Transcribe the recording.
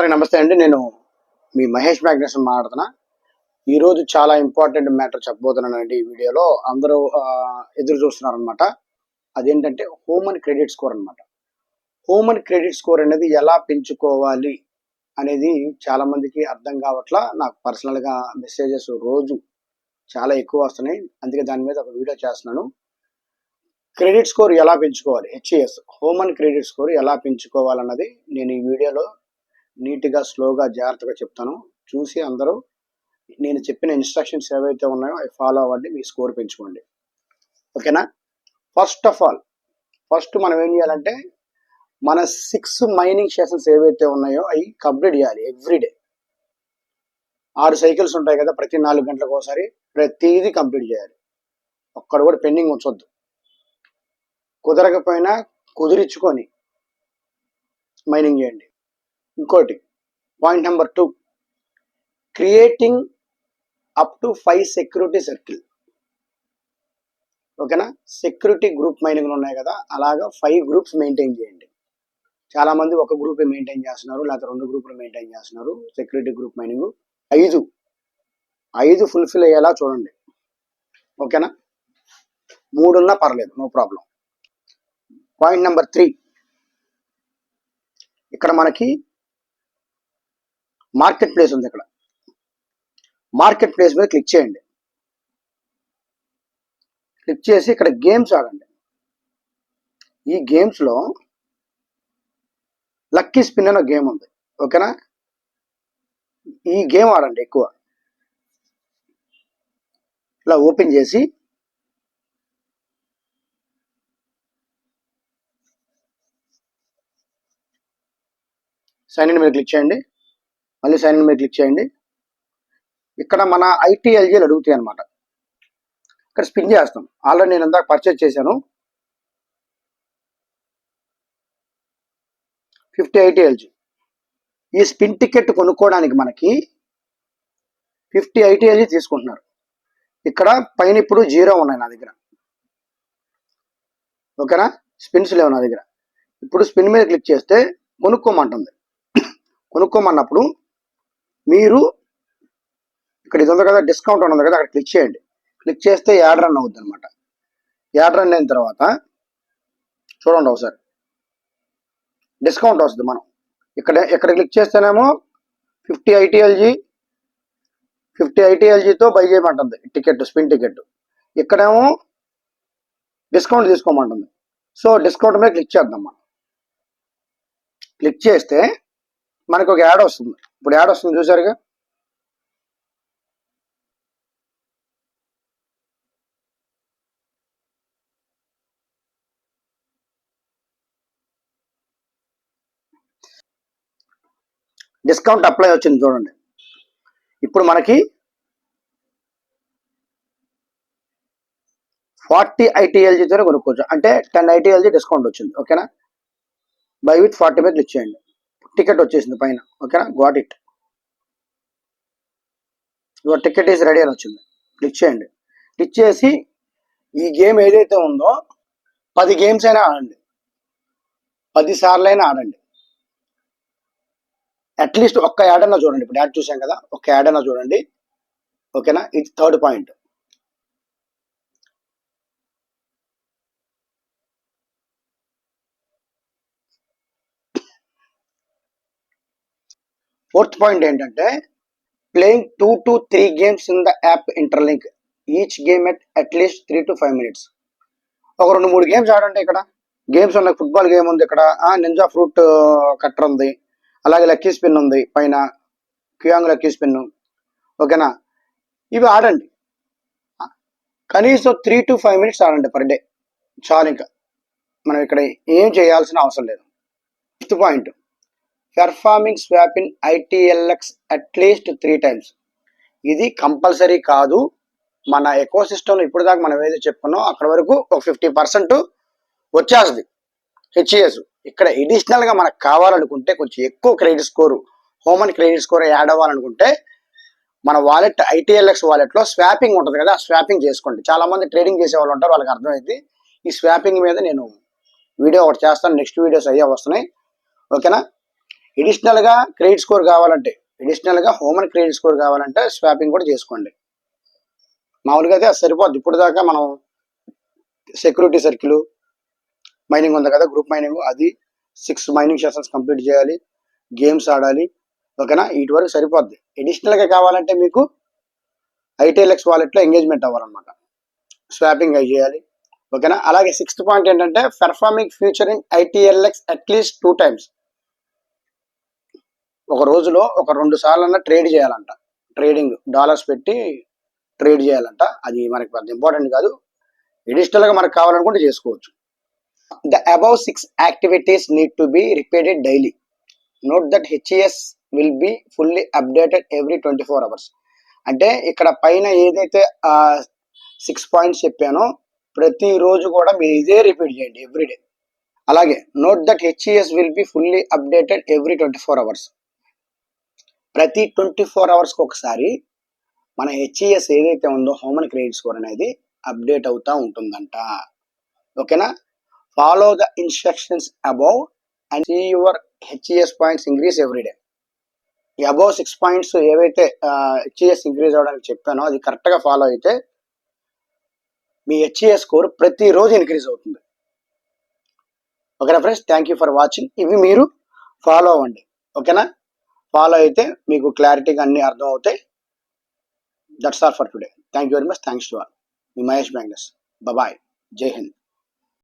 అందరికి నమస్తే అండి. నేను మీ మహేష్ మ్యాగ్నేషన్ మాట్లాడుతున్నా. ఈరోజు చాలా ఇంపార్టెంట్ మ్యాటర్ చెప్పబోతున్నానండి ఈ వీడియోలో. అందరూ ఎదురు చూస్తున్నారు అనమాట అదేంటంటే హోమ్ అండ్ క్రెడిట్ స్కోర్ అనమాట హోమ్ అండ్ క్రెడిట్ స్కోర్ అనేది ఎలా పెంచుకోవాలి అనేది చాలా మందికి అర్థం కావట్లా. నాకు పర్సనల్గా మెసేజెస్ రోజు చాలా ఎక్కువ వస్తున్నాయి. అందుకే దాని మీద ఒక వీడియో చేస్తున్నాను. క్రెడిట్ స్కోర్ ఎలా పెంచుకోవాలి? HES home and credit score ఎలా పెంచుకోవాలన్నది నేను ఈ వీడియోలో నీట్గా స్లోగా జాగ్రత్తగా చెప్తాను. చూసి అందరూ నేను చెప్పిన ఇన్స్ట్రక్షన్స్ ఏవైతే ఉన్నాయో అవి ఫాలో అవ్వండి మీ స్కోర్ పెంచుకోండి. ఓకేనా? ఫస్ట్ ఆఫ్ ఆల్ ఫస్ట్ మనం ఏం చేయాలంటే మన సిక్స్ మైనింగ్ సెషన్స్ ఏవైతే ఉన్నాయో అవి కంప్లీట్ చేయాలి ఎవ్రీడే ఆరు సైకిల్స్ ఉంటాయి కదా ప్రతి నాలుగు గంటలకు ఒకసారి ప్రతిదీ కంప్లీట్ చేయాలి. ఒక్కడ కూడా పెండింగ్ ఉంచొద్దు. కుదరకపోయినా కుదిరించుకొని మైనింగ్ చేయండి. ఇంకోటి point number two creating up to five security circle ఓకేనా సెక్యూరిటీ గ్రూప్ మైనింగ్లు ఉన్నాయి కదా? అలాగా ఫైవ్ గ్రూప్స్ మెయింటైన్ చేయండి. చాలామంది ఒక గ్రూప్ మెయింటైన్ చేస్తున్నారు లేకపోతే రెండు గ్రూపులు మెయింటైన్ చేస్తున్నారు సెక్యూరిటీ గ్రూప్ మైనింగ్ ఐదు. ఐదు ఫుల్ఫిల్ అయ్యేలా చూడండి. ఓకేనా మూడున్నా పర్లేదు no problem point number three ఇక్కడ మనకి మార్కెట్ ప్లేస్ ఉంది ఇక్కడ. మార్కెట్ ప్లేస్ మీద క్లిక్ చేయండి. క్లిక్ చేసి ఇక్కడ గేమ్స్ ఆడండి ఈ గేమ్స్లో లక్కీ స్పిన్ అనే గేమ్ ఉంది. ఓకేనా? ఈ గేమ్ ఆడండి ఎక్కువ. ఇలా ఓపెన్ చేసి సైన్ ఇన్ మీద క్లిక్ చేయండి. మళ్ళీ సైన్ ఇన్ మీద క్లిక్ చేయండి. ఇక్కడ మన ఐటీఎల్జీలు అడుగుతాయి అనమాట ఇక్కడ స్పిన్ చేస్తాం. ఆల్రెడీ నేను ఇందాక పర్చేజ్ చేశాను. ఫిఫ్టీ ఐటీఎల్జీ ఈ స్పిన్ టికెట్ కొనుక్కోవడానికి మనకి ఫిఫ్టీ ఐటీఎల్జీ తీసుకుంటున్నారు. ఇక్కడ పైన ఇప్పుడు జీరో ఉన్నాయి నా దగ్గర. ఓకేనా? స్పిన్స్ లేవు నా దగ్గర. ఇప్పుడు స్పిన్ మీద క్లిక్ చేస్తే కొనుక్కోమంటుంది. కొనుక్కోమన్నప్పుడు మీరు ఇక్కడ ఇది ఉంది కదా డిస్కౌంట్ ఉంది కదా అక్కడ క్లిక్ చేయండి. క్లిక్ చేస్తే యాడ్ రన్ అవుద్ది అనమాట యాడ్ రన్ అయిన తర్వాత చూడండి ఒకసారి. డిస్కౌంట్ వస్తుంది మనం. ఇక్కడ ఇక్కడ క్లిక్ చేస్తేనేమో ఫిఫ్టీ ఐటీఎల్జీ ఫిఫ్టీ ఐటీఎల్జీతో బై చేయమంటుంది. టికెట్ స్పిన్ టికెట్ ఇక్కడేమో డిస్కౌంట్ తీసుకోమంటుంది. సో డిస్కౌంట్ మీద క్లిక్ చేద్దాం మనం. క్లిక్ చేస్తే మనకు ఒక యాడ్ వస్తుంది. ఇప్పుడు యాడ్ వస్తుంది చూసారుగా? డిస్కౌంట్ అప్లై వచ్చింది చూడండి. ఇప్పుడు మనకి ఫార్టీ ఐటీఎల్జీతో కొనుక్కోవచ్చు. అంటే టెన్ ఐటీఎల్జీ డిస్కౌంట్ వచ్చింది. ఓకేనా? బై విత్ ఫార్టీ మీద క్లిక్ చేయండి టికెట్ వచ్చేసింది పైన ఓకేనా? Got it your ticket is ready అని వచ్చింది. క్లిక్ చేయండి. క్లిక్ చేసి ఈ గేమ్ ఏదైతే ఉందో పది గేమ్స్ అయినా ఆడండి. పది అయినా ఆడండి. అట్లీస్ట్ ఒక్క యాడ్ అన్నా చూడండి. ఇప్పుడు యాడ్ చూసాం కదా ఒక్క యాడ్ అన్నా చూడండి. ఓకేనా? ఇది థర్డ్ పాయింట్ ఫోర్త్ పాయింట్ ఏంటంటే playing two to three games in the app interlink each game at at least three to five minutes ఒక రెండు మూడు గేమ్స్ ఆడండి ఇక్కడ. గేమ్స్ ఉన్నాయి ఫుట్బాల్ గేమ్ ఉంది ఇక్కడ. నింజా ఫ్రూట్ కట్టర్ ఉంది. అలాగే లక్కీ స్పిన్ ఉంది పైన. క్యూయాంగ్ లక్కీ స్పిన్ ఓకేనా ఇవి ఆడండి. కనీసం త్రీ టు ఫైవ్ మినిట్స్ ఆడండి పర్ డే చాలు ఇంకా. మనం ఇక్కడ ఏం చేయాల్సిన అవసరం లేదు. Fifth point performing swap in ITLX at least three times ఇది కంపల్సరీ కాదు. మన ఎకో సిస్టంలో ఇప్పుడు దాకా మనం ఏదో చెప్పుకున్నాం అక్కడ వరకు ఒక ఫిఫ్టీ పర్సెంట్ వచ్చేస్తుంది. హెచ్ఈఎస్ ఇక్కడ ఎడిషనల్గా మనకు కావాలనుకుంటే కొంచెం ఎక్కువ credit score home and credit score add అవ్వాలనుకుంటే మన వాలెట్ ఐటీఎల్ఎక్స్ వాలెట్లో స్వాపింగ్ ఉంటుంది కదా స్వాపింగ్ చేసుకోండి. చాలామంది ట్రేడింగ్ చేసే వాళ్ళు ఉంటారు వాళ్ళకి అర్థమైంది ఈ స్వాపింగ్ మీద నేను వీడియో ఒకటి చేస్తాను నెక్స్ట్ వీడియోస్ అయ్యే వస్తున్నాయి. ఓకేనా ఎడిషనల్గా క్రెడిట్ స్కోర్ కావాలంటే ఎడిషనల్గా హోమన్ హోమ్ అండ్ క్రెడిట్ స్కోర్ కావాలంటే స్వాపింగ్ కూడా చేసుకోండి. మామూలుగా అయితే సరిపోద్ది. ఇప్పుడు దాకా మనం సెక్యూరిటీ సర్కిల్ మైనింగ్ ఉంది కదా గ్రూప్ మైనింగ్ అది సిక్స్ మైనింగ్ సెషన్స్ కంప్లీట్ చేయాలి గేమ్స్ ఆడాలి ఓకేనా? ఇటు వరకు సరిపోద్ది. ఎడిషనల్గా కావాలంటే మీకు ఐటీఎల్ఎక్స్ వాలెట్లో ఎంగేజ్మెంట్ అవ్వాలన్నమాట. స్వాపింగ్ అయి చేయాలి ఓకేనా? అలాగే సిక్స్త్ పాయింట్ ఏంటంటే performing future in ITLX at least two times ఒక రోజులో ఒక రెండు సార్లు ట్రేడ్ చేయాలంట. ట్రేడింగ్ డాలర్స్ పెట్టి ట్రేడ్ చేయాలంట. అది మనకి పెద్ద ఇంపార్టెంట్ కాదు. ఎడిషనల్గా మనకు కావాలనుకుంటే చేసుకోవచ్చు. The above six activities need to be repeated daily note that HES will be fully updated every twenty four hours అంటే ఇక్కడ పైన ఏదైతే సిక్స్ పాయింట్స్ చెప్పానో ప్రతిరోజు కూడా మీరు ఇదే రిపీట్ చేయండి ఎవ్రీడే అలాగే note that HES will be fully updated every twenty four hours ప్రతి ట్వంటీ ఫోర్ అవర్స్కి ఒకసారి మన హెచ్ఈఎస్ ఏదైతే ఉందో హ్యూమన్ క్రెడిట్ స్కోర్ అనేది అప్డేట్ అవుతూ ఉంటుందంట. ఓకేనా? Follow the instructions above and see your HES points increase every day above six points ఏవైతే హెచ్ఈఎస్ ఇంక్రీజ్ అవడానికి చెప్పానో అది కరెక్ట్గా ఫాలో అయితే మీ హెచ్ఈఎస్ స్కోర్ ప్రతిరోజు ఇంక్రీజ్ అవుతుంది. ఓకేనా friends thank you for watching ఇవి మీరు ఫాలో అవ్వండి. ఓకేనా? ఫాలో అయితే మీకు క్లారిటీగా అన్ని అర్థం అవుతాయి that's all for today. Thank you very much. Thanks to all. మీ మహేష్ బ్యాంగ్లస్ బాయ్ జై హింద్.